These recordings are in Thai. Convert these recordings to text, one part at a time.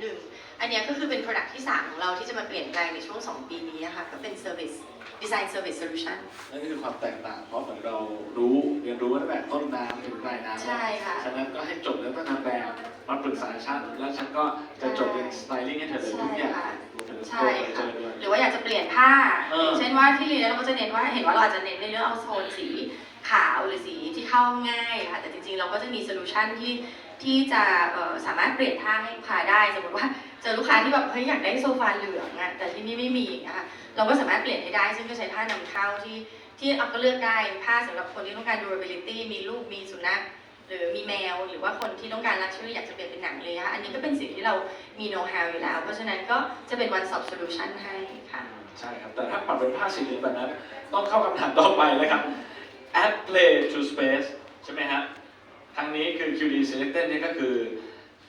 หนึ่งอันเนี้ยก็คือเป็น Product ที่ 3 ของเราที่จะมาเปลี่ยนแปลงในช่วง 2 ปีนี้นะคะก็เป็น Service Design Service Solution นั่นคือความแตกต่าง เพราะเหมือนเรารู้เรียนรู้ตั้งแต่ต้นน้ำถึงปลายน้ำใช่ค่ะฉะนั้นก็ให้จบแล้วก็นำแบบมาปรึกษาฉันแล้วฉันก็จะจบเป็นสไตลิ่งให้เธอเลยทุกอย่างใช่ค่ะ ลี่ยนผ้าเออ เช่นว่าที่เรียนเราก็จะเน้นว่าเห็นว่าเราอาจจะเน้นในเรื่องเอาโทนสีขาวหรือสีที่เข้าง่ายค่ะแต่จริงๆเราก็จะมีโซลูชันที่ที่จะเอ่อสามารถเปลี่ยนผ้าให้ลูกค้าได้สมมติว่าเจอลูกค้าที่แบบเฮ้ยอยากได้โซฟาเหลืองอะแต่ที่นี่ไม่มีนะคะเราก็สามารถเปลี่ยนให้ได้ ซึ่งก็ใช้ผ้านำเข้าที่ที่เอาก็เลือกได้ผ้าสำหรับคนที่ต้องการ durability มีลูกมีสุนัข หรือมีแมวหรือว่าคนที่ต้องการ luxury อยากจะเปลี่ยนเป็นหนังเลยนะคะอันนี้ก็เป็นสิ่งที่เรา มี know how อยู่แล้ว เพราะฉะนั้นก็จะเป็น one stop solution ให้ค่ะ ใช่ครับ แต่ถ้าปรับเป็นผ้าสีเหลืองแบบนั้น ต้องเข้าคำถามต่อไปเลยครับ add play to space ใช่ไหมฮะทางนี้คือ QD selected นี่ก็คือ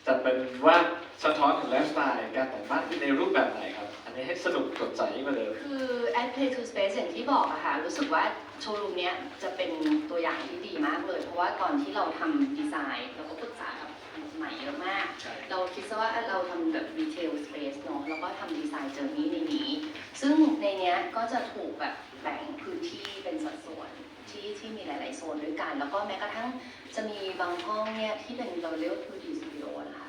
จะเป็นว่าสะท้อนถึงไลฟ์สไตล์การแต่งบ้านในรูปแบบไหนครับ อันนี้ให้สนุกสดใสยิ่งกว่าเดิมคือ at play to space อย่างที่บอกอะค่ะ รู้สึกว่าโชว์รูมเนี้ยจะเป็นตัวอย่างที่ดีมากเลย เพราะว่าตอนที่เราทำดีไซน์เราก็ปรึก คิดซะว่าเราทำแบบ retail space เนอะแล้วก็ทำดีไซน์เจอร์นี้ในนี้ ซึ่งในเนี้ยก็จะถูกแบบแบ่งพื้นที่เป็นสัดส่วนที่ที่มีหลาย ๆ โซนด้วยกัน แล้วก็แม้กระทั่งจะมีบางห้องเนี่ยที่เป็นเราเรียกว่าพื้นะคะ